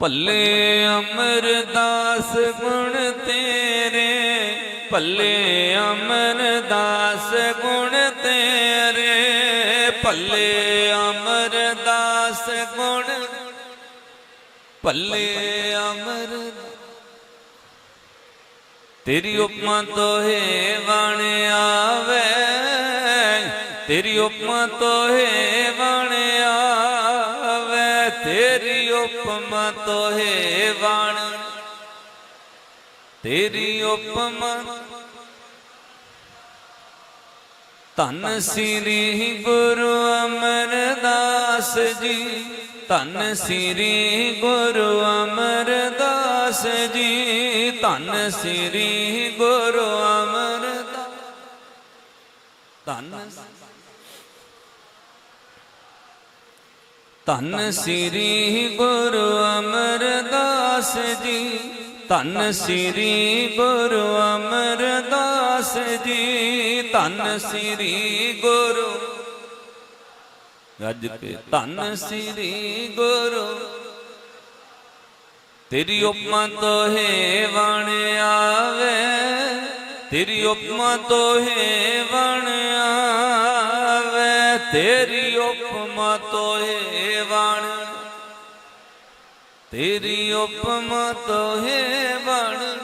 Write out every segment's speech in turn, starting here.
ਭੱਲੇ ਅਮਰਦਾਸ ਗੁਣ ਤੇਰੇ, ਭੱਲੇ ਅਮਰਦਾਸ ਗੁਣ ਤੇਰੇ, ਭੱਲੇ ਅਮਰਦਾਸ ਗੁਣ, ਭੱਲੇ ਅਮਰ ਤੇਰੀ ਉਪਮਾ ਤੋਹੇ ਵਣ ਆਵੇ, ਤੇਰੀ ਉਪਮਾ ਤੋਹੇ ਵਣ ਆਵੇ ਤੇਰੀ ਉਪਮਾ ਤੋਹੇ ਵਣ। ਤੇਰੀ ਉਪਮਾ ਧੰਨ ਸ੍ਰੀ ਗੁਰੂ ਅਮਰਦਾਸ ਜੀ। ਧੰਨ ਸ੍ਰੀ ਗੁਰੂ ਅਮਰਦਾਸ ਜੀ। ਧੰਨ ਸ੍ਰੀ ਗੁਰੂ ਅਮਰਦਾਸ। ਧੰਨ ਧੰਨ ਸ੍ਰੀ ਗੁਰੂ ਅਮਰਦਾਸ ਜੀ, ਧੰਨ ਸ੍ਰੀ ਗੁਰੂ ਅਮਰਦਾਸ ਜੀ, ਧੰਨ ਸ੍ਰੀ ਗੁਰੂ। ਗੱਜ ਕੇ ਧੰਨ ਸ੍ਰੀ ਗੁਰੂ। ਤੇਰੀ ਉਪਮਾ ਤੋਹੇ ਵਣ ਆਵੇ, ਤੇਰੀ ਉਪਮਾ ਤੋਹੇ ਵਣ ਆਵੇ, ਤੇਰੀ ਉਪਮਾ ਤੋਹੇ ਵਣ। ਤੇਰੀ ਉਪਮਾ ਤੋਹੇ ਵਣ।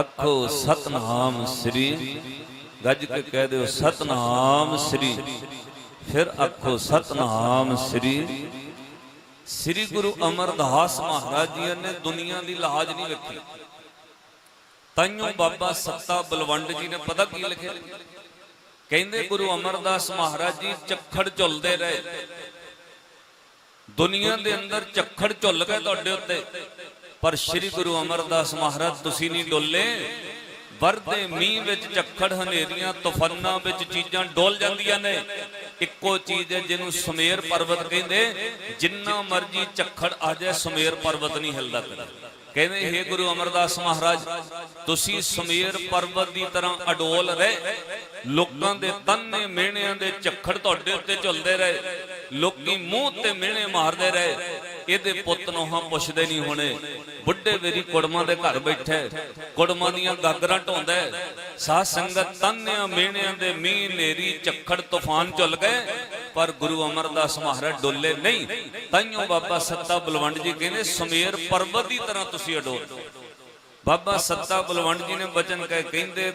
ਅੱਖੋ ਸਤਨਾਮ ਸ੍ਰੀ। ਗੱਜ ਕੇ ਕਹਿ ਦਿਓ ਸਤਨਾਮ ਸ੍ਰੀ। ਫਿਰ ਅੱਖੋ ਸਤਨਾਮ ਸ੍ਰੀ। ਸ੍ਰੀ ਗੁਰੂ ਅਮਰਦਾਸ ਮਹਾਰਾਜ ਜੀ ਨੇ ਦੁਨੀਆ ਦੀ ਲਾਜ ਨਹੀਂ ਰੱਖੀ ਤਾਈਓ ਬਾਬਾ ਸੱਤਾ ਬਲਵੰਡ ਜੀ ਨੇ ਪਤਾ ਕੀ ਲਿਖਿਆ? ਕਹਿੰਦੇ ਗੁਰੂ ਅਮਰਦਾਸ ਮਹਾਰਾਜ ਜੀ ਚੱਖੜ ਝੁੱਲਦੇ ਰਹੇ। ਦੁਨੀਆ ਦੇ ਅੰਦਰ ਚੱਖੜ ਝੁੱਲ ਗਏ ਤੁਹਾਡੇ ਉੱਤੇ। ਪਰ ਸ੍ਰੀ ਗੁਰੂ ਅਮਰਦਾਸ ਮਹਾਰਾਜ, ਤੁਸੀਂ ਨਹੀਂ ਡੋਲੇ। ਵਰਦੇ ਮੀਂਹ ਵਿੱਚ ਚੱਖੜ ਹਨੇਰੀਆਂ, ਤੂਫਾਨਾਂ ਵਿੱਚ ਚੀਜ਼ਾਂ ਡੋਲ ਜਾਂਦੀਆਂ ਨੇ। ਇੱਕੋ ਚੀਜ਼ ਹੈ ਜਿਹਨੂੰ ਸਮੇਰ ਪਰਬਤ ਕਹਿੰਦੇ। ਜਿੰਨਾ ਮਰਜ਼ੀ ਚੱਖੜ ਆ ਜਾਏ, ਸਮੇਰ ਪਰਬਤ ਨਹੀਂ ਹਿਲਦਾ ਕਦੇ। ਕਹਿੰਦੇ हे ਗੁਰੂ ਅਮਰਦਾਸ ਮਹਾਰਾਜ, ਤੁਸੀਂ ਸਮੇਰ ਪਰਬਤ ਦੀ ਤਰ੍ਹਾਂ ਅਡੋਲ ਰਹੇ। ਲੋਕਾਂ ਦੇ ਤਾਨੇ ਮਿਹਣਿਆਂ ਦੇ ਝੱਖੜ ਤੁਹਾਡੇ ਉੱਤੇ ਝੁੱਲਦੇ ਰਹੇ। ਲੋਕੀ ਮੂੰਹ ਤੇ ਮਿਹਣੇ ਮਾਰਦੇ ਰਹੇ। ਇਹਦੇ ਪੁੱਤ ਨੂੰ ਹਾਂ ਪੁੱਛਦੇ ਨਹੀਂ ਹੋਣੇ। ਬੁੱਢੇ ਮੇਰੀ ਕੁੜਮਾਂ ਦੇ ਘਰ ਬੈਠੇ। ਕੁੜਮਾਂ ਦੀਆਂ ਗਾਗਰਾਂ ਢੋਂਦਾ। ਸਾਧ ਸੰਗਤ ਤਾਨਿਆਂ ਮਿਹਣਿਆਂ ਦੇ ਮੀਂਹ ਨੇਰੀ ਝੱਖੜ, ਤੂਫਾਨ ਝੁੱਲ ਗਏ। ਪਰ ਗੁਰੂ ਅਮਰਦਾਸ ਮਹਾਰਾਜ ਡੋਲੇ ਨਹੀਂ। ਤਾਈਓ ਬਾਬਾ ਸੱਤਾ ਬਲਵੰਡ ਜੀ ਕਹਿੰਦੇ, ਸਮੇਰ ਪਰਬਤ ਦੀ ਤਰ੍ਹਾਂ ਤੁਸੀਂ ਅਡੋਲ ਬਾਬਾ ਸੱਤਾ ਬਲਵੰਡ ਜੀ ਨੇ ਬਚਨ ਕਹਿ ਕਹਿੰਦੇ,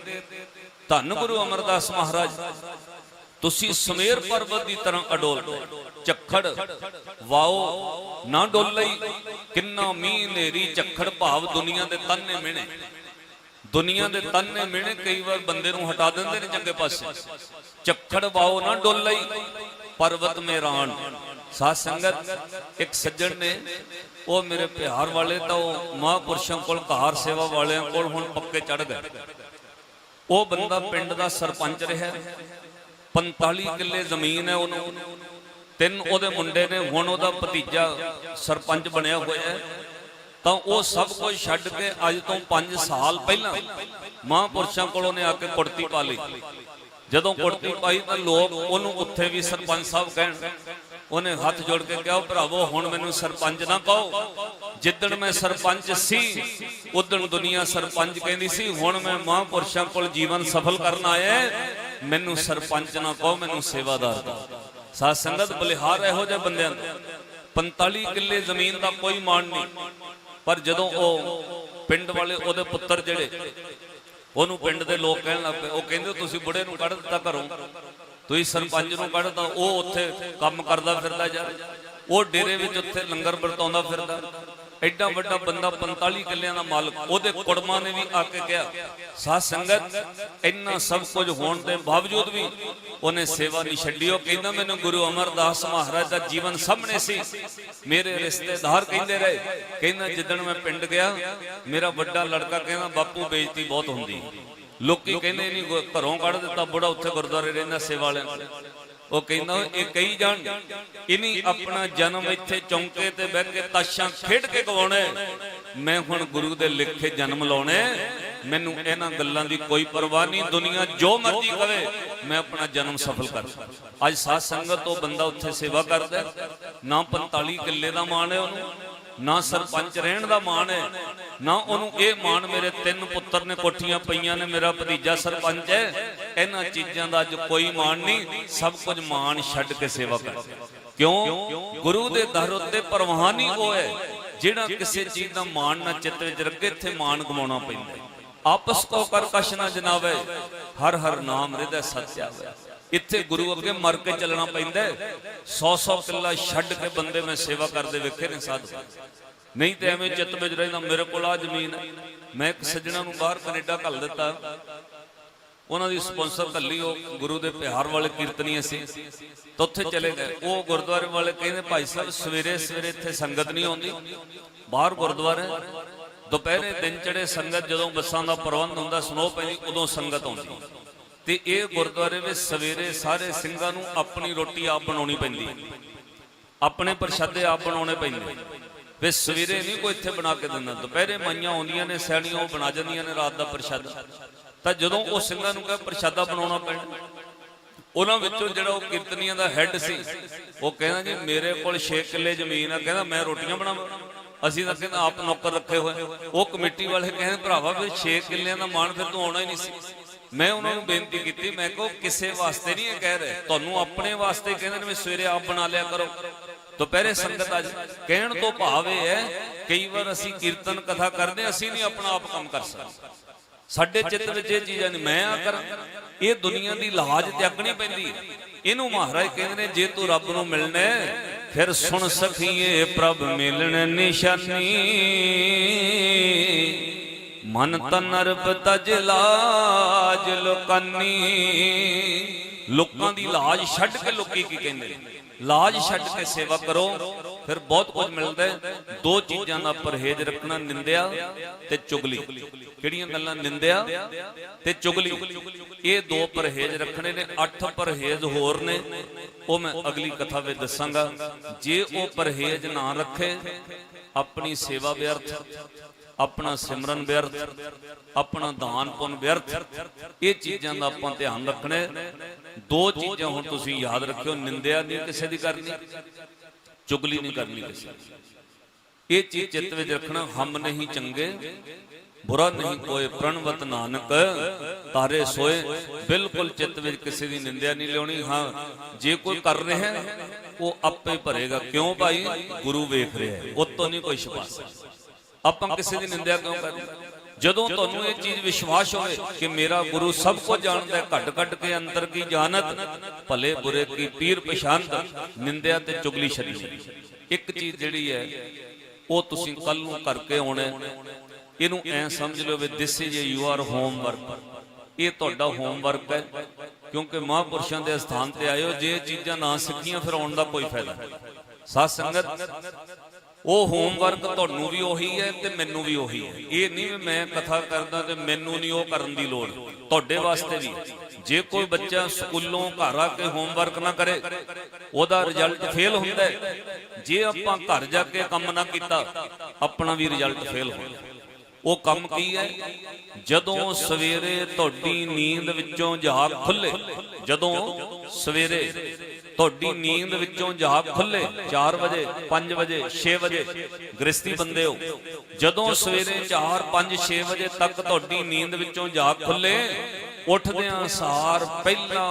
ਧੰਨ ਗੁਰੂ ਅਮਰਦਾਸ ਮਹਾਰਾਜ, ਤੁਸੀਂ ਸਮੇਰ ਪਰਬਤ ਦੀ ਤਰ੍ਹਾਂ ਅਡੋਲ ਝੱਖੜ, ਵਾਓ, ਨਾ ਡੋਲਈ ਕਿੰਨਾ ਮੀਂਹ ਨੇਰੀ ਚੱਖੜ ਭਾਵ ਦੁਨੀਆ ਦੇ ਤਾਨੇ ਮਿਹਣੇ। ਦੁਨੀਆ ਦੇ ਤਾਨੇ ਮਿਹਣੇ ਕਈ ਵਾਰ ਬੰਦੇ ਨੂੰ ਹਟਾ ਦਿੰਦੇ ਨੇ ਚੰਗੇ ਪਾਸੇ। ਚੱਖੜ ਵਾਓ, ਨਾ ਡੋਲਈ ਪਰਵਤ ਮੇਰਾਨ। ਸਾਧ ਸੰਗਤ, ਇੱਕ ਸੱਜਣ ਨੇ, ਉਹ ਮੇਰੇ ਪਿਆਰ ਵਾਲੇ ਤਾਂ ਉਹ ਮਹਾਂਪੁਰਸ਼ਾਂ ਕੋਲ ਘਾਰ ਸੇਵਾ ਵਾਲਿਆਂ ਕੋਲ ਹੁਣ ਪੱਕੇ ਚੜ ਗਏ। ਉਹ ਬੰਦਾ ਪਿੰਡ ਦਾ ਸਰਪੰਚ ਰਿਹਾ 45 ਕਿੱਲੇ ਜ਼ਮੀਨ ਹੈ ਉਹਨੂੰ। ਤਿੰਨ ਉਹਦੇ ਮੁੰਡੇ ਨੇ, ਹੁਣ ਉਹਦਾ ਭਤੀਜਾ ਸਰਪੰਚ ਬਣਿਆ ਹੋਇਆ ਹੈ। ਤਾਂ ਉਹ ਸਭ ਕੁਝ ਛੱਡ ਕੇ ਅੱਜ ਤੋਂ 5 ਸਾਲ ਪਹਿਲਾਂ ਮਹਾਂਪੁਰਸ਼ਾਂ ਕੋਲ ਉਹਨੇ ਆ ਕੇ ਕੁੜਤੀ ਪਾ ਲਈ। ਜਦੋਂ ਕੁੜਤੀ ਪਾਈ ਤਾਂ ਲੋਕ ਉਹਨੂੰ ਉੱਥੇ ਵੀ ਸਰਪੰਚ ਸਾਹਿਬ ਕਹਿਣ, ਉਹਨੇ ਹੱਥ ਜੋੜ ਕੇ ਕਿਹਾ ਭਰਾਵੋ, ਹੁਣ ਮੈਨੂੰ ਸਰਪੰਚ ਨਾ ਕਹੋ। ਜਿੱਦਣ ਮੈਂ ਸਰਪੰਚ ਸੀ ਉਦਣ ਦੁਨੀਆ ਸਰਪੰਚ ਕਹਿੰਦੀ ਸੀ, ਹੁਣ ਮੈਂ ਮਹਾਂਪੁਰਸ਼ਾਂ ਕੋਲ ਜੀਵਨ ਸਫਲ ਕਰਨ ਆਇਆ ਮੈਨੂੰ ਸਰਪੰਚ ਨਾ ਕਹੋ, ਮੈਨੂੰ ਸੇਵਾਦਾਰ ਕਹੋ। ਸਾਧ ਸੰਗਤ, ਬਲਿਹਾਰ ਇਹੋ ਜਿਹੇ ਬੰਦਿਆਂ ਦਾ 45 ਕਿੱਲੇ ਜ਼ਮੀਨ ਦਾ ਕੋਈ ਮਾਣ ਨਹੀਂ। ਪਰ ਜਦੋਂ ਉਹ ਪਿੰਡ ਵਾਲੇ, ਉਹਦੇ ਪੁੱਤਰ ਜਿਹੜੇ ਉਹਨੂੰ ਪਿੰਡ ਦੇ ਲੋਕ ਕਹਿਣ ਲੱਗ ਪਏ, ਉਹ ਕਹਿੰਦੇ ਤੁਸੀਂ ਬੁੜੇ ਨੂੰ ਕੱਢ ਦਿੱਤਾ ਘਰੋਂ। ਤੁਸੀਂ ਸਰਪੰਚ ਨੂੰ ਕੱਢਤਾ, ਉਹ ਉੱਥੇ ਕੰਮ ਕਰਦਾ ਫਿਰਦਾ ਯਾਰ। ਉਹ ਡੇਰੇ ਵਿੱਚ ਉੱਥੇ ਲੰਗਰ ਵਰਤਾਉਂਦਾ ਫਿਰਦਾ। ਐਡਾ ਵੱਡਾ ਬੰਦਾ 45 ਕਿੱਲਿਆਂ ਦਾ ਮਾਲਕ, ਉਹਦੇ ਕੁੜਮਾਂ ਨੇ ਵੀ ਆ ਕੇ ਕਿਹਾ, ਸਾਧ ਸੰਗਤ, ਇੰਨਾ ਸਭ ਕੁਝ ਹੋਣ ਦੇ ਬਾਵਜੂਦ ਵੀ ਉਹਨੇ ਸੇਵਾ ਨਹੀਂ ਛੱਡੀ। ਉਹ ਕਹਿੰਦਾ, ਮੈਨੂੰ ਗੁਰੂ ਅਮਰਦਾਸ ਮਹਾਰਾਜ ਦਾ ਜੀਵਨ ਸਾਹਮਣੇ ਸੀ। ਮੇਰੇ ਰਿਸ਼ਤੇਦਾਰ ਕਹਿੰਦੇ ਰਹੇ, ਕਹਿੰਦਾ, ਜਿੱਦਣ ਮੈਂ ਪਿੰਡ ਗਿਆ, ਮੇਰਾ ਵੱਡਾ ਲੜਕਾ ਕਹਿੰਦਾ, ਬਾਪੂ, ਬੇਇੱਜ਼ਤੀ ਬਹੁਤ ਹੁੰਦੀ ਲੋਕੀ ਕਹਿੰਦੇ, ਨਹੀਂ, ਘਰੋਂ ਕੱਢ ਦਿੱਤਾ, ਬੁੜਾ ਉੱਥੇ ਗੁਰਦੁਆਰੇ ਰਹਿੰਦਾ ਸੇਵਾ ਵਾਲਿਆਂ ਉਹ ਕਹਿੰਦਾ ਇਹ ਕਈ ਜਾਣ ਇਨੀ ਆਪਣਾ ਜਨਮ ਇੱਥੇ ਚੌਂਕੇ ਤੇ ਬਹਿ ਕੇ ਤਾਸ਼ਾਂ ਖੇਡ ਕੇ ਗਵਾਉਣੇ ਮੈਂ ਹੁਣ ਗੁਰੂ ਦੇ ਲਿਖੇ ਜਨਮ ਲਾਉਣੇ ਮੈਨੂੰ ਇਹਨਾਂ ਗੱਲਾਂ ਦੀ ਕੋਈ ਪਰਵਾਹ ਨਹੀਂ ਦੁਨੀਆ ਜੋ ਮਰਜ਼ੀ ਕਵੇ ਮੈਂ ਆਪਣਾ ਜਨਮ ਸਫਲ ਕਰ ਅੱਜ ਸਾਧ ਸੰਗਤ ਤੋਂ ਬੰਦਾ ਉੱਥੇ ਸੇਵਾ ਕਰਦਾ। ਨਾ 45 ਕਿੱਲੇ ਦਾ ਮਾਣ ਹੈ ਉਹਨੂੰ ਨਾ ਸਰਪੰਚ ਰਹਿਣ ਦਾ ਮਾਣ ਹੈ ਨਾ ਉਹਨੂੰ ਇਹ ਮਾਣ ਮੇਰੇ ਤਿੰਨ ਪੁੱਤਰ ਨੇ ਕੋਠੀਆਂ ਪਈਆਂ ਨੇ ਮੇਰਾ ਭਤੀਜਾ ਸਰਪੰਚ ਹੈ। ਇਹਨਾਂ ਚੀਜ਼ਾਂ ਦਾ ਅੱਜ ਕੋਈ ਮਾਣ ਨਹੀਂ, ਸਭ ਕੁਝ ਮਾਣ ਛੱਡ ਕੇ ਸੇਵਾ ਕਰ। ਕਿਉਂ? ਗੁਰੂ ਦੇ ਦਰ ਉੱਤੇ ਪ੍ਰਵਾਨ ਉਹ ਹੈ, ਜਿਹੜਾ ਕਿਸੇ ਚੀਜ਼ ਦਾ ਮਾਣ ਨਾ ਚਿੱਤ ਵਿੱਚ ਰੱਖੇ, ਇੱਥੇ ਮਾਣ ਗਵਾਉਣਾ ਪੈਂਦਾ ਆਪਸ ਕੋ ਕਰ ਨਾ ਜਨਾਵੇ ਹਰ ਹਰ ਨਾਮ ਹਿਰਦੈ ਸਤਿ ਆਵੇ ਇੱਥੇ ਗੁਰੂ ਅੱਗੇ ਮਰ ਕੇ ਚੱਲਣਾ ਪੈਂਦਾ 100 100 ਕਿੱਲਾ ਛੱਡ ਕੇ ਬੰਦੇ ਮੈਂ ਸੇਵਾ ਕਰਦੇ ਵੇਖੇ ਨੇ ਸਾਧ। ਨਹੀਂ ਤੇ ਐਵੇਂ ਚਿੱਤ ਵਿੱਚ ਰਹਿੰਦਾ, ਮੇਰੇ ਕੋਲ ਆ ਜ਼ਮੀਨ ਹੈ। ਮੈਂ ਇੱਕ ਸੱਜਣਾ ਨੂੰ ਬਾਹਰ ਕੈਨੇਡਾ ਘੱਲ ਦਿੱਤਾ। ਉਹਨਾਂ ਦੀ ਸਪਾਂਸਰ ਕੱਲੀ ਉਹ ਗੁਰੂ ਦੇ ਪਿਆਰ ਵਾਲੇ ਕੀਰਤਨੀਏ ਸੀ। ਤਾਂ ਉੱਥੇ ਚਲੇ ਗਏ। ਉਹ ਗੁਰਦੁਆਰੇ ਵਾਲੇ ਕਹਿੰਦੇ, ਭਾਈ ਸਾਹਿਬ, ਸਵੇਰੇ ਸਵੇਰੇ ਇੱਥੇ ਸੰਗਤ ਨਹੀਂ ਆਉਂਦੀ। ਬਾਹਰ ਗੁਰਦੁਆਰੇ, ਦੁਪਹਿਰੇ ਦਿਨ ਚੜੇ ਸੰਗਤ, ਜਦੋਂ ਬੱਸਾਂ ਦਾ ਪ੍ਰਬੰਧ ਹੁੰਦਾ ਸਨੋ ਪੈਂਦੀ ਉਦੋਂ ਸੰਗਤ ਆਉਂਦੀ। ਤੇ ਇਹ ਗੁਰਦੁਆਰੇ ਵਿੱਚ ਸਵੇਰੇ ਸਾਰੇ ਸਿੰਘਾਂ ਨੂੰ ਆਪਣੀ ਰੋਟੀ ਆਪ ਬਣਾਉਣੀ ਪੈਂਦੀ। ਆਪਣੇ ਪ੍ਰਸ਼ਾਦੇ ਆਪ ਬਣਾਉਣੇ ਪੈਂਦੇ। ਵੇ ਸਵੇਰੇ ਨਹੀਂ ਕੋਈ ਇੱਥੇ ਬਣਾ ਕੇ ਦਿੰਦਾ। ਦੁਪਹਿਰੇ ਮਾਈਆਂ ਆਉਂਦੀਆਂ ਨੇ ਸੈਣੀਆਂ ਉਹ ਬਣਾ ਜਾਂਦੀਆਂ ਨੇ ਰਾਤ ਦਾ ਪ੍ਰਸ਼ਾਦਾ। ਤਾਂ ਜਦੋਂ ਉਹ ਸਿੰਘਾਂ ਨੂੰ ਕਹੇ ਪ੍ਰਸ਼ਾਦਾ ਬਣਾਉਣਾ ਪੈਣਾ। ਉਹਨਾਂ ਵਿੱਚੋਂ ਜਿਹੜਾ ਉਹ ਕੀਰਤਨੀਆਂ ਦਾ ਹੈੱਡ ਸੀ ਉਹ ਕਹਿੰਦਾ ਜੀ ਮੇਰੇ ਕੋਲ 6 ਕਿੱਲੇ ਜ਼ਮੀਨ ਆ। ਕਹਿੰਦਾ ਮੈਂ ਰੋਟੀਆਂ ਬਣਾਵਾਂ। ਅਸੀਂ ਤਾਂ ਕਹਿੰਦਾ ਆਪ ਨੌਕਰ ਰੱਖੇ ਹੋਏ ਉਹ ਕਮੇਟੀ ਵਾਲੇ ਕਹਿੰਦੇ ਭਰਾਵਾ ਫਿਰ 6 ਕਿੱਲਿਆਂ ਦਾ ਮਾਣ ਫਿਰ ਤੂੰ ਆਉਣਾ ਹੀ ਨਹੀਂ ਸੀ। ਮੈਂ ਉਹਨਾਂ ਨੂੰ ਬੇਨਤੀ ਕੀਤੀ ਮੈਂ ਕਹੋ ਕਿਸੇ ਵਾਸਤੇ ਨਹੀਂ ਇਹ ਕਹਿ ਰਹੇ। ਤੁਹਾਨੂੰ ਆਪਣੇ ਵਾਸਤੇ ਕਹਿੰਦੇ ਨੇ ਵੀ ਸਵੇਰੇ ਆਪ ਬਣਾ ਲਿਆ ਕਰੋ। ਦੁਪਹਿਰੇ ਸੰਗਤ ਅੱਜ ਕਹਿਣ ਤੋਂ ਭਾਵ ਇਹ ਹੈ ਕਈ ਵਾਰ ਅਸੀਂ ਕੀਰਤਨ ਕਥਾ ਕਰਦੇ ਅਸੀਂ ਨਹੀਂ ਆਪਣਾ ਆਪ ਕੰਮ ਕਰ ਸਕਦੇ। ਸਾਡੇ ਚਿੱਤ ਵਿੱਚ ਇਹ ਚੀਜ਼ਾਂ ਨਹੀਂ ਮੈਂ ਆ ਕਰਾਂ ਇਹ ਦੁਨੀਆ ਦੀ ਲਾਜ ਤਿਆਗਣੀ ਪੈਂਦੀ। ਇਹਨੂੰ ਮਹਾਰਾਜ ਕਹਿੰਦੇ ਨੇ ਜੇ ਤੂੰ ਰੱਬ ਨੂੰ ਮਿਲਣਾ ਫਿਰ ਸੁਣ ਸਖੀਏ ਪ੍ਰਭ ਮਿਲਣ ਨਿਸ਼ਾਨੀ। ਮਨ ਤਨ ਅਰਪ ਤਜ ਲਾਜ ਲੋਕਾਨੀ। ਲੋਕਾਂ ਦੀ ਲਾਜ ਛੱਡ ਕੇ ਲੋਕੀ ਕੀ ਕਹਿੰਦੇ ਲਾਜ ਛੱਡ ਕੇ ਸੇਵਾ ਕਰੋ। ਫਿਰ ਬਹੁਤ ਕੁਝ ਮਿਲਦਾ ਦੋ ਚੀਜ਼ਾਂ ਦਾ ਪਰਹੇਜ਼ ਰੱਖਣਾ ਨਿੰਦਿਆ ਤੇ ਚੁਗਲੀ। ਕਿਹੜੀਆਂ ਗੱਲਾਂ? ਨਿੰਦਿਆ ਤੇ ਚੁਗਲੀ। ਇਹ ਦੋ ਪਰਹੇਜ਼ ਰੱਖਣੇ ਨੇ, ਅੱਠ ਪਰਹੇਜ਼ ਹੋਰ ਨੇ। ਉਹ ਮੈਂ ਅਗਲੀ ਕਥਾ ਵਿੱਚ ਦੱਸਾਂਗਾ। ਜੇ ਉਹ ਪਰਹੇਜ਼ ਨਾ ਰੱਖੇ, ਆਪਣੀ ਸੇਵਾ ਵਿਅਰਥ, ਆਪਣਾ ਸਿਮਰਨ ਵਿਅਰਥ, ਆਪਣਾ ਦਾਨ ਪੁੰਨ ਵਿਅਰਥ, ਇਹ ਚੀਜ਼ਾਂ ਦਾ ਆਪਾਂ ਧਿਆਨ ਰੱਖਣਾ। ਦੋ ਚੀਜ਼ਾਂ ਹੁਣ ਤੁਸੀਂ ਯਾਦ ਰੱਖਿਓ, ਨਿੰਦਿਆ ਨਹੀਂ ਕਿਸੇ ਦੀ ਕਰਨੀ। ਚੁਗਲੀ ਨਹੀਂ ਕਰਨੀ ਕਿਸੇ ਇਹ ਚੀਜ਼ ਚਿੱਤ ਵਿੱਚ ਰੱਖਣਾ ਹਮ ਨਹੀਂ ਚੰਗੇ ਬੁਰਾ ਨਹੀਂ ਕੋਏ ਪ੍ਰਣਵਤ ਨਾਨਕ ਤਾਰੇ ਸੋਏ ਬਿਲਕੁਲ ਚਿੱਤ ਵਿੱਚ ਕਿਸੇ ਦੀ ਨਿੰਦਿਆ ਨਹੀਂ ਲਿਆਉਣੀ। ਹਾਂ ਜੇ ਕੋਈ ਕਰ ਰਿਹਾ ਹੈ, ਉਹ ਆਪੇ ਭਰੇਗਾ। ਕਿਉਂ ਭਾਈ? ਗੁਰੂ ਵੇਖ ਰਿਹਾ ਹੈ ਉਤੋਂ ਨਹੀਂ ਕੋਈ ਛੁਪਾ ਆਪਾਂ ਕਿਸੇ ਦੀ ਨਿੰਦਿਆ ਕਿਉਂ ਕਰਦੇ ਜਦੋਂ ਤੁਹਾਨੂੰ ਇਹ ਚੀਜ਼ ਵਿਸ਼ਵਾਸ ਹੋਵੇ ਕਿ ਮੇਰਾ ਗੁਰੂ ਸਭ ਕੁਝ ਜਾਣਦਾ ਹੈ, ਘੱਟ ਘੱਟ ਕੇ ਅੰਤਰ ਕੀ ਜਾਣਤ, ਭਲੇ ਬੁਰੇ ਕੀ ਪੀਰ ਪਛਾਨਤ ਨਿੰਦਿਆ ਤੇ ਚੁਗਲੀ ਛੱਡੀ ਇੱਕ ਚੀਜ਼ ਜਿਹੜੀ ਹੈ, ਉਹ ਤੁਸੀਂ ਕੱਲ ਨੂੰ ਕਰਕੇ ਆਉਣਾ ਇਹਨੂੰ ਐ ਸਮਝ ਲਓ ਵੀ ਦਿਸ ਇਜ਼ ਯੂਅਰ ਹੋਮਵਰਕ ਇਹ ਤੁਹਾਡਾ ਹੋਮਵਰਕ ਹੈ, ਕਿਉਂਕਿ ਮਹਾਂਪੁਰਸ਼ਾਂ ਦੇ ਸਥਾਨ ਤੇ ਆਇਓ, ਜੇ ਇਹ ਚੀਜ਼ਾਂ ਨਾ ਸਿੱਖੀਆਂ, ਫਿਰ ਆਉਣ ਦਾ ਕੋਈ ਫਾਇਦਾ ਨਹੀਂ। ਸਾਧ ਸੰਗਤ ਉਹ ਹੋਮਵਰਕ ਤੁਹਾਨੂੰ ਵੀ ਉਹੀ ਹੈ ਤੇ ਮੈਨੂੰ ਵੀ ਉਹੀ ਹੈ। ਇਹ ਨਹੀਂ ਮੈਂ ਕਥਾ ਕਰਦਾ ਤੇ ਮੈਨੂੰ ਨਹੀਂ ਉਹ ਕਰਨ ਦੀ ਲੋੜ। ਤੁਹਾਡੇ ਵਾਸਤੇ ਵੀ ਜੇ ਕੋਈ ਬੱਚਾ ਸਕੂਲੋਂ ਘਰ ਆ ਕੇ ਹੋਮਵਰਕ ਨਾ ਕਰੇ, ਉਹਦਾ ਰਿਜ਼ਲਟ ਫੇਲ ਹੁੰਦਾ ਹੈ। ਜੇ ਆਪਾਂ ਘਰ ਜਾ ਕੇ ਕੰਮ ਨਾ ਕੀਤਾ, ਆਪਣਾ ਵੀ ਰਿਜ਼ਲਟ ਫੇਲ ਹੁੰਦਾ ਉਹ ਕੰਮ ਕੀ ਹੈ? ਜਦੋਂ ਸਵੇਰੇ ਤੁਹਾਡੀ ਨੀਂਦ ਵਿੱਚੋਂ ਜਾਗ ਖੁੱਲੇ ਜਦੋਂ ਸਵੇਰੇ ਤੁਹਾਡੀ ਨੀਂਦ ਵਿੱਚੋਂ ਜਾਗ ਖੁੱਲੇ 4 ਵਜੇ 5 ਵਜੇ 6 ਵਜੇ ਗ੍ਰਸਤੀ ਬੰਦੇ ਹੋ। ਜਦੋਂ ਸਵੇਰੇ 4 5 6 ਵਜੇ ਤੱਕ ਤੁਹਾਡੀ ਨੀਂਦ ਵਿੱਚੋਂ ਜਾਗ ਖੁੱਲੇ ਉੱਠਦਿਆਂ ਸਾਰ ਪਹਿਲਾ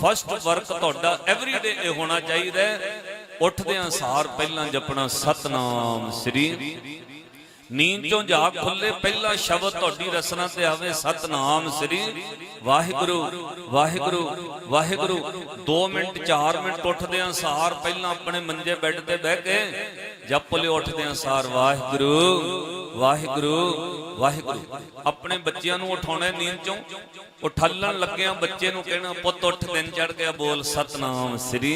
ਫਸਟ ਵਰਕ ਤੁਹਾਡਾ ਐਵਰੀਡੇ ਇਹ ਹੋਣਾ ਚਾਹੀਦਾ ਉੱਠਦਿਆਂ ਸਾਰ ਪਹਿਲਾਂ ਜਪਣਾ ਸਤਨਾਮ ਸ੍ਰੀ ਨੀਂਦ ਚੋਂ ਜਾਗ ਖੁੱਲੇ, ਪਹਿਲਾ ਸ਼ਬਦ ਤੁਹਾਡੀ ਰਸਨਾ ਤੇ ਆਵੇ, ਸਤਨਾਮ ਸ੍ਰੀ ਵਾਹਿਗੁਰੂ ਵਾਹਿਗੁਰੂ ਵਾਹਿਗੁਰੂ। 2 ਮਿੰਟ 4 ਮਿੰਟ ਉੱਠਦਿਆਂ ਸਾਰ ਪਹਿਲਾਂ ਆਪਣੇ ਮੰਜੇ ਬੈੱਡ ਤੇ ਬਹਿ ਕੇ ਜਪ ਲਿਓ ਉੱਠਦਿਆਂ ਸਾਰ ਵਾਹਿਗੁਰੂ ਵਾਹਿਗੁਰੂ ਵਾਹਿਗੁਰੂ। ਆਪਣੇ ਬੱਚਿਆਂ ਨੂੰ ਉਠਾਉਣਾ ਨੀਂਦ ਚੋਂ। ਉਠਾਲਣ ਲੱਗਿਆਂ ਬੱਚੇ ਨੂੰ ਕਹਿਣਾ, ਪੁੱਤ, ਉੱਠ, ਦਿਨ ਚੜ ਗਿਆ, ਬੋਲ ਸਤਨਾਮ ਸ੍ਰੀ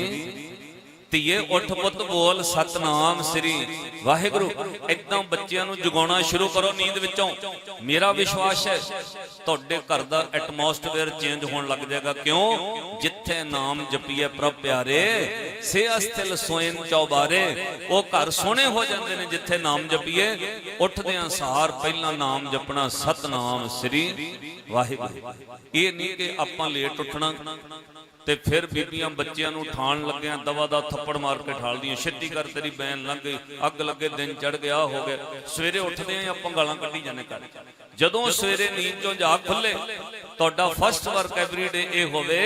ਧੀਏ, ਉੱਠ ਪੁੱਤ ਬੋਲ, ਸਤਨਾਮ ਸ੍ਰੀ ਵਾਹਿਗੁਰੂ। ਇਦਾਂ ਬੱਚਿਆਂ ਨੂੰ ਜਗਾਉਣਾ ਸ਼ੁਰੂ ਕਰੋ ਨੀਂਦ ਵਿੱਚੋਂ। ਮੇਰਾ ਵਿਸ਼ਵਾਸ ਹੈ, ਤੁਹਾਡੇ ਘਰ ਦਾ ਐਟਮੋਸਫੇਅਰ ਚੇਂਜ ਹੋਣ ਲੱਗ ਜਾਏਗਾ। ਕਿਉਂ? ਜਿੱਥੇ ਨਾਮ ਜਪੀਏ ਪ੍ਰਭ ਪਿਆਰੇ ਸੇ ਅਸਥਿਲ ਸੋਇਨ ਚੌਬਾਰੇ, ਉਹ ਘਰ ਸੋਹਣੇ ਹੋ ਜਾਂਦੇ ਨੇ ਜਿੱਥੇ ਨਾਮ ਜਪੀਏ। ਉੱਠਦਿਆਂ ਸਾਰ ਪਹਿਲਾਂ ਨਾਮ ਜਪਣਾ ਸਤਨਾਮ ਸ੍ਰੀ ਵਾਹਿਗੁਰੂ। ਇਹ ਨਹੀਂ ਕਿ ਆਪਾਂ ਲੇਟ ਉੱਠਣਾ। ਤੇ ਫਿਰ ਬੀਬੀਆਂ ਬੱਚਿਆਂ ਨੂੰ ਠਾਣ ਲੱਗਿਆਂ, ਦਵਾ ਦਾ ਥੱਪੜ ਮਾਰ ਕੇ ਠਾਲਦੀਆਂ ਛੇਤੀ ਕਰ ਤੇਰੀ ਬੈਨ ਲੰਘ ਗਈ, ਅੱਗ ਲੱਗੇ ਦਿਨ ਚੜ ਗਿਆ, ਆਹ ਹੋ ਗਿਆ। ਸਵੇਰੇ ਉੱਠਦੇ ਆਂ, ਆਪਾਂ ਗਾਲਾਂ ਕੱਢੀ ਜਾਂਦੇ ਘਰ। ਜਦੋਂ ਸਵੇਰੇ ਨੀਂਦ ਚੋਂ ਜਾਗ ਖੁੱਲੇ, ਤੁਹਾਡਾ ਫਸਟ ਵਰਕ ਐਵਰੀ ਡੇ ਇਹ ਹੋਵੇ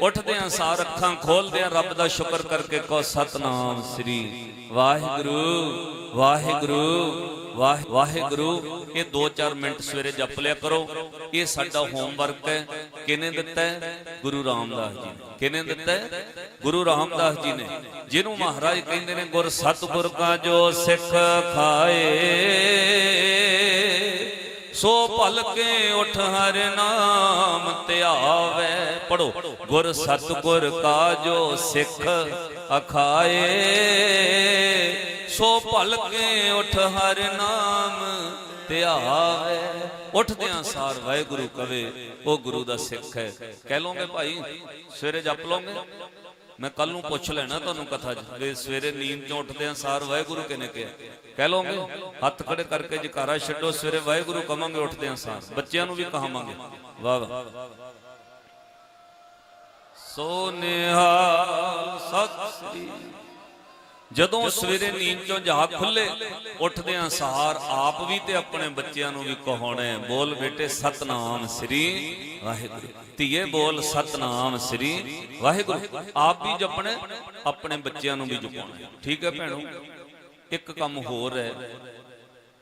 ਉੱਠਦੇ ਆਂ ਸਾਰ ਅੱਖਾਂ ਖੋਲਦੇ ਆਂ ਰੱਬ ਦਾ ਸ਼ੁਕਰ ਕਰਕੇ ਕਹੋ, ਸਤਨਾਮ ਸ੍ਰੀ ਵਾਹਿਗੁਰੂ ਵਾਹਿਗੁਰੂ ਵਾਹਿਗੁਰੂ। ਇਹ 2-4 ਮਿੰਟ ਸਵੇਰੇ ਜਪ ਲਿਆ ਕਰੋ। ਇਹ ਸਾਡਾ ਹੋਮਵਰਕ ਹੈ। ਕਿਹਨੇ ਦਿੱਤਾ ਗੁਰੂ ਰਾਮਦਾਸ ਜੀ ਨੇ। ਕਿਹਨੇ ਦਿੱਤਾ ਗੁਰੂ ਰਾਮਦਾਸ ਜੀ ਨੇ। ਜਿਹਨੂੰ ਮਹਾਰਾਜ ਕਹਿੰਦੇ ਨੇ, ਗੁਰ ਸਤਿਗੁਰ ਕਾ ਜੋ ਸਿੱਖ ਖਾਏ। ਸੋ ਭਲ ਉਠ ਹਰ ਨਾਮ ਧਿਆਵੇ ਪੜੋ ਗੁਰ ਸਤਿਗੁਰ ਕਾ ਜੋ ਸਿੱਖ ਅਖਾਏ। ਸੋ ਭਲ ਕੇ ਉਠ ਹਰ ਨਾਮ ਧਿਆਵੇ ਉੱਠਦਿਆਂ ਸਾਰ ਵਾਹਿਗੁਰੂ ਕਵੇ, ਉਹ ਗੁਰੂ ਦਾ ਸਿੱਖ ਹੈ। ਕਹਿ ਲੋਗੇ ਭਾਈ, ਸਵੇਰੇ ਜਪ ਲੋਗੇ ਮੈਂ ਕੱਲ ਨੂੰ ਪੁੱਛ ਲੈਣਾ ਤੁਹਾਨੂੰ ਕਥਾ 'ਚ ਸਵੇਰੇ ਨੀਂਦ ਚੋਂ ਉੱਠਦਿਆਂ ਸਾਰ ਵਾਹਿਗੁਰੂ ਕਿਨੇ ਕਿਹਾ? ਕਹਿ ਲੋਗੇ ਹੱਥ ਖੜੇ ਕਰਕੇ ਜਕਾਰਾ ਛੱਡੋ, ਸਵੇਰੇ ਵਾਹਿਗੁਰੂ ਕਵਾਂਗੇ ਉੱਠਦੇ ਆ ਸਾਰ। ਬੱਚਿਆਂ ਨੂੰ ਵੀ ਕਹਾਵਾਂਗੇ। ਵਾਹ ਵਾਹ। ਸੋ ਨਿਹਾਲ ਜਦੋਂ ਸਵੇਰੇ ਨੀਂਦ ਚੋਂ ਜਾਗ ਖੁੱਲੇ ਉੱਠਦਿਆਂ ਸਹਾਰ ਆਪ ਵੀ ਤੇ ਆਪਣੇ ਬੱਚਿਆਂ ਨੂੰ ਵੀ ਕਹਾਉਣਾ ਬੋਲ ਬੇਟੇ, ਸਤਨਾਮ ਸ੍ਰੀ ਵਾਹਿਗੁਰੂ। ਧੀਏ ਬੋਲ ਸਤਨਾਮ ਸ੍ਰੀ ਵਾਹਿਗੁਰੂ। ਆਪ ਵੀ ਜਪਣਾ, ਆਪਣੇ ਬੱਚਿਆਂ ਨੂੰ ਵੀ ਜਪਾਉਣਾ। ਠੀਕ ਹੈ ਭੈਣੋ? ਇੱਕ ਕੰਮ ਹੋਰ ਹੈ।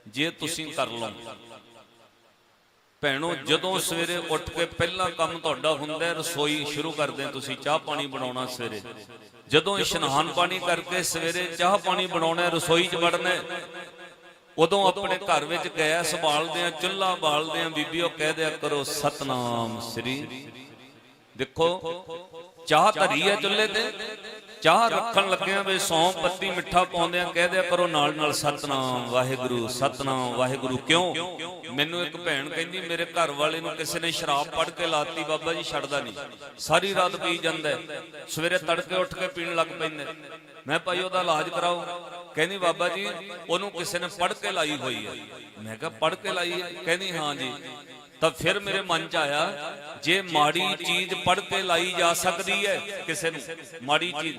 ਜੇ ਤੁਸੀਂ ਕਰ ਲਓ। ਭੈਣੋ, ਜਦੋਂ ਸਵੇਰੇ ਉੱਠ ਕੇ ਪਹਿਲਾ ਕੰਮ ਤੁਹਾਡਾ ਹੁੰਦਾ ਹੈ, ਰਸੋਈ ਸ਼ੁਰੂ ਕਰਦੇ ਤੁਸੀਂ, ਚਾਹ ਪਾਣੀ ਬਣਾਉਣਾ ਸਵੇਰੇ। ਜਦੋਂ ਇਸ਼ਨਾਨ ਪਾਣੀ ਕਰਕੇ ਸਵੇਰੇ ਚਾਹ ਪਾਣੀ ਬਣਾਉਣਾ ਰਸੋਈ 'ਚ ਵੜਨਾ ਉਦੋਂ ਆਪਣੇ ਘਰ ਵਿੱਚ ਗੈਸ ਬਾਲਦੇ ਆ ਚੁੱਲ੍ਹਾ ਬਾਲਦੇ ਆ ਬੀਬੀਓ ਕਹਿ ਦਿਆ ਕਰੋ, ਸਤਨਾਮ ਸ੍ਰੀ। ਦੇਖੋ, ਚਾਹ ਧਰੀ ਹੈ ਚੁੱਲ੍ਹੇ ਤੇ, ਚਾਹ ਰੱਖਣ ਲੱਗਿਆਂ ਵੇ ਸੌਂਫ, ਪੱਤੀ, ਮਿੱਠਾ ਪਾਉਂਦੇ ਆ ਕਹਿ ਦਿਆ ਕਰੋ, ਨਾਲ ਨਾਲ ਸਤਨਾਮ, ਵਾਹਿਗੁਰੂ ਸਤਨਾਮ, ਵਾਹਿਗੁਰੂ ਕਿਉਂ? ਮੈਨੂੰ ਇੱਕ ਭੈਣ ਕਹਿੰਦੀ, ਮੇਰੇ ਘਰ ਵਾਲੇ ਨੂੰ ਕਿਸੇ ਨੇ ਸ਼ਰਾਬ ਪੜ ਕੇ ਲਾਤੀ, ਬਾਬਾ ਜੀ ਛੱਡਦਾ ਨਹੀਂ। ਸਾਰੀ ਰਾਤ ਪੀ ਜਾਂਦਾ ਸਵੇਰੇ ਤੜਕੇ ਉੱਠ ਕੇ ਪੀਣ ਲੱਗ ਪੈਂਦੇ। ਮੈਂ ਭਾਈ, ਉਹਦਾ ਇਲਾਜ ਕਰਾਓ। ਕਹਿੰਦੀ ਬਾਬਾ ਜੀ, ਉਹਨੂੰ ਕਿਸੇ ਨੇ ਪੜ ਕੇ ਲਾਈ ਹੋਈ ਹੈ। ਮੈਂ ਕਿਹਾ ਪੜ ਕੇ ਲਾਈ ਹੈ? ਕਹਿੰਦੀ, ਹਾਂ ਜੀ। ਤਾਂ ਫਿਰ ਮੇਰੇ ਮਨ ਚ ਆਇਆ, ਜੇ ਮਾੜੀ ਚੀਜ਼ ਪੜ ਕੇ ਲਾਈ ਜਾ ਸਕਦੀ ਹੈ ਕਿਸੇ ਨੂੰ, ਮਾੜੀ ਚੀਜ਼,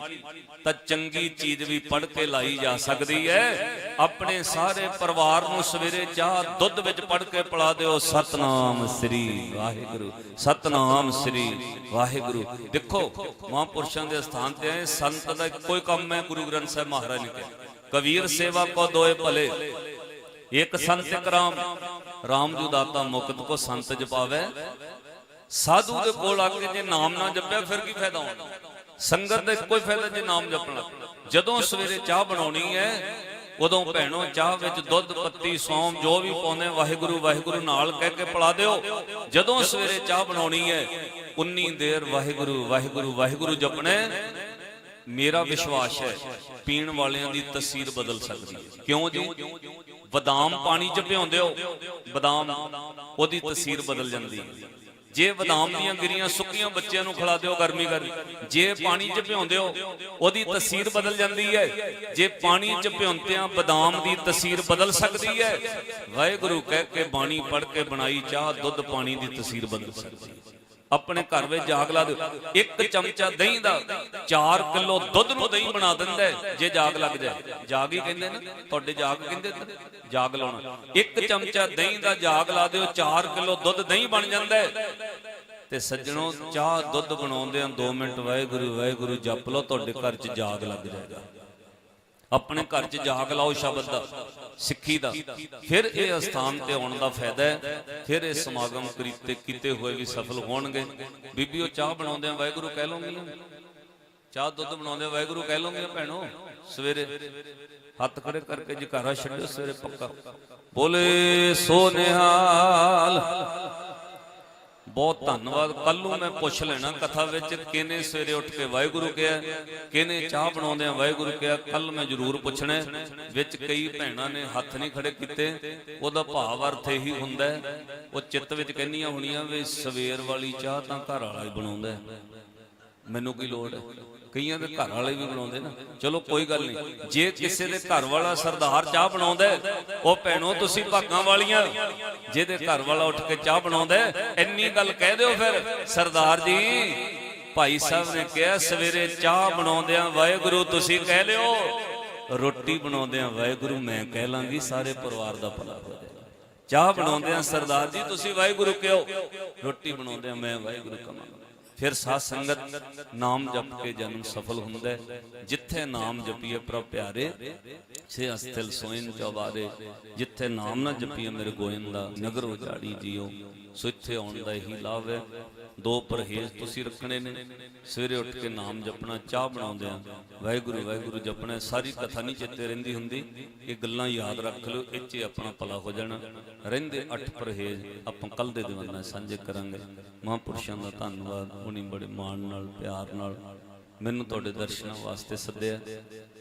ਤਾਂ ਚੰਗੀ ਚੀਜ਼ ਵੀ ਪੜ ਕੇ ਲਾਈ ਜਾ ਸਕਦੀ ਹੈ। ਆਪਣੇ ਸਾਰੇ ਪਰਿਵਾਰ ਨੂੰ ਸਵੇਰੇ ਚਾਹ, ਦੁੱਧ ਵਿੱਚ ਪੜ ਕੇ ਪਿਲਾ ਦਿਓ। ਸਤਨਾਮ ਸ੍ਰੀ ਵਾਹਿਗੁਰੂ, ਸਤਨਾਮ ਸ੍ਰੀ ਵਾਹਿਗੁਰੂ। ਦੇਖੋ, ਮਹਾਂਪੁਰਸ਼ਾਂ ਦੇ ਸਥਾਨ ਤੇ ਆਏ, ਸੰਤ ਦਾ ਕੋਈ ਕੰਮ ਹੈ, ਗੁਰੂ ਗ੍ਰੰਥ ਸਾਹਿਬ ਮਹਾਰਾਜ ਨੇ ਕਿਹਾ। ਕਬੀਰ ਸੇਵਾ ਕੋ ਦੋਏ ਭਲੇ। ਇੱਕ ਸੰਤ ਇੱਕ ਰਾਮ ਰਾਮ ਜੂ ਦਾਤਾ ਮੁਕਤ ਕੋ ਸੰਤ ਜਪਾਵੇ। ਸਾਧੂ ਦੇ ਕੋਲ ਆ ਕੇ ਜੇ ਨਾਮ ਨਾ ਜਪਿਆ, ਫਿਰ ਕੀ ਫਾਇਦਾ ਹੋਣਾ? ਸੰਗਤ ਦਾ ਕੋਈ ਫਾਇਦਾ ਜੇ ਨਾਮ ਜਪਣਾ। ਜਦੋਂ ਸਵੇਰੇ ਚਾਹ ਬਣਾਉਣੀ ਹੈ, ਉਦੋਂ ਭੈਣੋ ਚਾਹ ਵਿੱਚ ਦੁੱਧ, ਪੱਤੀ, ਸੌਂਫ, ਜੋ ਵੀ ਪਾਉਂਦੇ ਵਾਹਿਗੁਰੂ ਵਾਹਿਗੁਰੂ ਨਾਲ ਕਹਿ ਕੇ ਪਿਲਾ ਦਿਓ। ਜਦੋਂ ਸਵੇਰੇ ਚਾਹ ਬਣਾਉਣੀ ਹੈ, ਉਨੀ ਦੇਰ ਵਾਹਿਗੁਰੂ ਵਾਹਿਗੁਰੂ ਵਾਹਿਗੁਰੂ ਜਪਣਾ ਮੇਰਾ ਵਿਸ਼ਵਾਸ ਹੈ ਪੀਣ ਵਾਲਿਆਂ ਦੀ ਤਸਵੀਰ ਬਦਲ ਸਕਦੀ ਹੈ। ਕਿਉਂ ਜੀ? ਬਦਾਮ ਪਾਣੀ ਚ ਭਿਉਂਦੇ ਹੋ, ਬਦਾਮ ਉਹਦੀ ਤਸਵੀਰ ਬਦਲ ਜਾਂਦੀ ਹੈ। ਜੇ ਬਦਾਮ ਦੀਆਂ ਗਿਰੀਆਂ ਸੁੱਕੀਆਂ ਬੱਚਿਆਂ ਨੂੰ ਖਿਲਾ ਦਿਓ ਗਰਮੀ ਗਰਮੀ, ਜੇ ਪਾਣੀ ਚ ਭਿਉਂਦੇ ਹੋ, ਉਹਦੀ ਤਸਵੀਰ ਬਦਲ ਜਾਂਦੀ ਹੈ। ਜੇ ਪਾਣੀ ਚ ਭਿਉਂਤਿਆਂ ਬਦਾਮ ਦੀ ਤਸਵੀਰ ਬਦਲ ਸਕਦੀ ਹੈ, ਵਾਹਿਗੁਰੂ ਕਹਿ ਕੇ ਬਾਣੀ ਪੜ੍ਹ ਕੇ ਬਣਾਈ ਚਾਹ, ਦੁੱਧ ਪਾਣੀ ਦੀ ਤਸਵੀਰ ਬਦਲ ਸਕਦੀ ਹੈ। ਆਪਣੇ ਘਰ ਵਿੱਚ ਜਾਗ ਲਾ ਦਿਓ। ਇੱਕ ਚਮਚਾ ਦਹੀਂ ਦਾ 4 ਕਿਲੋ ਦੁੱਧ ਨੂੰ ਦਹੀਂ ਬਣਾ ਦਿੰਦਾ ਜੇ ਜਾਗ ਲੱਗ ਜਾਏ। ਜਾਗ ਹੀ ਕਹਿੰਦੇ ਨੇ, ਤੁਹਾਡੇ ਜਾਗ ਕਹਿੰਦੇ ਜਾਗ ਲਾਉਣਾ। ਇੱਕ ਚਮਚਾ ਦਹੀਂ ਦਾ ਜਾਗ ਲਾ ਦਿਓ 4 ਕਿਲੋ ਦੁੱਧ ਦਹੀਂ ਬਣ ਜਾਂਦਾ ਤੇ ਸੱਜਣੋ, ਚਾਹ ਦੁੱਧ ਬਣਾਉਂਦੇ ਆ 2 ਮਿੰਟ, ਵਾਹਿਗੁਰੂ ਵਾਹਿਗੁਰੂ, ਜਪ ਲਓ, ਤੁਹਾਡੇ ਘਰ 'ਚ ਜਾਗ ਲੱਗ ਜਾਏਗਾ। ਆਪਣੇ ਘਰ 'ਚ ਜਾਗ ਲਾਓ ਸ਼ਬਦ ਦਾ। ਸਿੱਖੀ ਦਾ। ਫਿਰ ਇਹ ਅਸਥਾਨ ਤੇ ਆਉਣ ਦਾ ਫਾਇਦਾ ਹੈ। ਫਿਰ ਇਹ ਸਮਾਗਮ ਕਰੀਤੇ ਕੀਤੇ ਹੋਏ ਵੀ ਸਫਲ ਹੋਣਗੇ। ਬੀਬੀਓ ਚਾਹ ਬਣਾਉਂਦੇ ਆ, ਵਾਹਿਗੁਰੂ ਕਹਿ ਲਓਗੇ? ਚਾਹ ਦੁੱਧ ਬਣਾਉਂਦੇ ਆ, ਵਾਹਿਗੁਰੂ ਕਹਿ ਲਓਗੇ ਭੈਣੋ? ਸਵੇਰੇ ਹੱਥ ਖੜੇ ਕਰਕੇ ਜਕਾਰਾ ਛੱਡੋ ਸਵੇਰੇ ਪੱਕਾ। ਬੋਲੇ ਸੋ ਨਿਹਾਲ ਬਹੁਤ ਧੰਨਵਾਦ। ਕੱਲ ਨੂੰ ਮੈਂ ਪੁੱਛ ਲੈਣਾ, ਕਥਾ ਵਿੱਚ ਕਿਹਨੇ ਸਵੇਰੇ ਉੱਠ ਕੇ ਵਾਹਿਗੁਰੂ ਕਿਹਾ, ਕਿਹਨੇ ਚਾਹ ਬਣਾਉਂਦੇ ਆ ਵਾਹਿਗੁਰੂ ਕਿਹਾ ਕੱਲ ਮੈਂ ਜ਼ਰੂਰ ਪੁੱਛਣਾ ਵਿੱਚ ਕਈ ਭੈਣਾਂ ਨੇ ਹੱਥ ਨਹੀਂ ਖੜੇ ਕੀਤੇ। ਉਹਦਾ ਭਾਵ ਅਰਥ ਇਹੀ ਹੁੰਦਾ ਉਹ ਚਿੱਤ ਵਿੱਚ ਕਹਿੰਦੀਆਂ ਹੋਣੀਆਂ ਵੀ ਸਵੇਰ ਵਾਲੀ ਚਾਹ ਤਾਂ ਘਰ ਵਾਲਾ ਹੀ ਬਣਾਉਂਦਾ ਮੈਨੂੰ ਕੀ ਲੋੜ ਹੈ? ਕਈਆਂ ਦੇ ਘਰ ਵਾਲੇ ਵੀ ਬਣਾਉਂਦੇ ਨਾ। ਚਲੋ, ਕੋਈ ਗੱਲ ਨਹੀਂ। ਜੇ ਕਿਸੇ ਦੇ ਘਰ ਵਾਲਾ ਸਰਦਾਰ ਚਾਹ ਬਣਾਉਂਦਾ ਉਹ ਭੈਣੋ, ਤੁਸੀਂ ਭਾਗਾਂ ਵਾਲੀਆਂ ਜਿਹਦੇ ਘਰ ਵਾਲਾ ਉੱਠ ਕੇ ਚਾਹ ਬਣਾਉਂਦਾ ਇੰਨੀ ਗੱਲ ਕਹਿ ਦਿਓ ਫਿਰ। ਸਰਦਾਰ ਜੀ, ਭਾਈ ਸਾਹਿਬ ਨੇ ਕਿਹਾ, ਸਵੇਰੇ ਚਾਹ ਬਣਾਉਂਦਿਆਂ ਵਾਹਿਗੁਰੂ ਤੁਸੀਂ ਕਹਿ ਲਿਓ ਰੋਟੀ ਬਣਾਉਂਦਿਆਂ ਵਾਹਿਗੁਰੂ ਮੈਂ ਕਹਿ ਲਾਂਗੀ, ਸਾਰੇ ਪਰਿਵਾਰ ਦਾ ਭਲਾ ਹੋ ਜਾਏਗਾ ਚਾਹ ਬਣਾਉਂਦਿਆਂ ਸਰਦਾਰ ਜੀ, ਤੁਸੀਂ ਵਾਹਿਗੁਰੂ ਕਿਹੋ? ਰੋਟੀ ਬਣਾਉਂਦਿਆਂ ਮੈਂ ਵਾਹਿਗੁਰੂ ਕਹਾਂਗਾ। ਫਿਰ ਸਾਧ ਸੰਗਤ ਨਾਮ ਜਪ ਕੇ ਜਨਮ ਸਫਲ ਹੁੰਦਾ ਹੈ। ਜਿੱਥੇ ਨਾਮ ਜਪੀਏ ਪ੍ਰਭ ਪਿਆਰੇ ਸੇ ਅਸਤਲ ਸੋਇਨ ਚਵਾਰੇ ਜਿੱਥੇ ਨਾਮ ਨਾ ਜਪੀਏ ਮੇਰੇ ਗੋਇੰਦਾ, ਨਗਰ ਉਜਾੜੀ ਜੀਓ, ਸੋ ਇੱਥੇ ਆਉਣ ਦਾ ਹੀ ਲਾਭ ਹੈ। ਦੋ ਪਰਹੇਜ਼ ਤੁਸੀਂ ਰੱਖਣੇ ਨੇ। ਸਵੇਰੇ ਉੱਠ ਕੇ ਨਾਮ ਜਪਣਾ, ਚਾਹ ਬਣਾਉਂਦੇ ਆ ਵਾਹਿਗੁਰੂ ਵਾਹਿਗੁਰੂ ਜਪਣਾ, ਸਾਰੀ ਕਥਾ ਨਹੀਂ ਚਿੱਤੇ ਰਹਿੰਦੀ ਹੁੰਦੀ। ਇਹ ਗੱਲਾਂ ਯਾਦ ਰੱਖ ਲਿਓ, ਇਹ 'ਚ ਆਪਣਾ ਭਲਾ ਹੋ ਜਾਣਾ। ਰਹਿੰਦੇ ਅੱਠ ਪਰਹੇਜ਼ ਆਪਾਂ ਕੱਲ ਦੇ ਦਿਵਾਨਾ, ਸਾਂਝੇ ਕਰਾਂਗੇ। ਮਹਾਂਪੁਰਸ਼ਾਂ ਦਾ ਧੰਨਵਾਦ, ਉਹਨੇ ਬੜੇ ਮਾਣ ਨਾਲ, ਪਿਆਰ ਨਾਲ ਮੈਨੂੰ ਤੁਹਾਡੇ ਦਰਸ਼ਨਾਂ ਵਾਸਤੇ ਸੱਦਿਆ।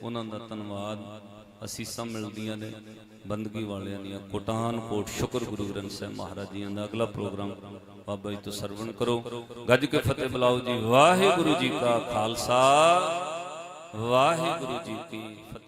ਉਹਨਾਂ ਦਾ ਧੰਨਵਾਦ। ਅਸੀਸਾਂ ਮਿਲਦੀਆਂ ਨੇ, ਬੰਦਗੀ ਵਾਲਿਆਂ ਦੀਆਂ। ਕੋਟਾਨ ਕੋਟ ਸ਼ੁਕਰ ਗੁਰੂ ਗ੍ਰੰਥ ਸਾਹਿਬ ਮਹਾਰਾਜ ਜੀਆਂ ਦਾ। ਅਗਲਾ ਪ੍ਰੋਗਰਾਮ ਬਾਬਾ ਜੀ ਤੋਂ ਸਰਵਣ ਕਰੋ। ਗੱਜ ਕੇ ਫਤਿਹ ਬੁਲਾਓ ਜੀ। ਵਾਹਿਗੁਰੂ ਜੀ ਕਾ ਖਾਲਸਾ। ਵਾਹਿਗੁਰੂ ਜੀ ਕੀ ਫਤਿਹ।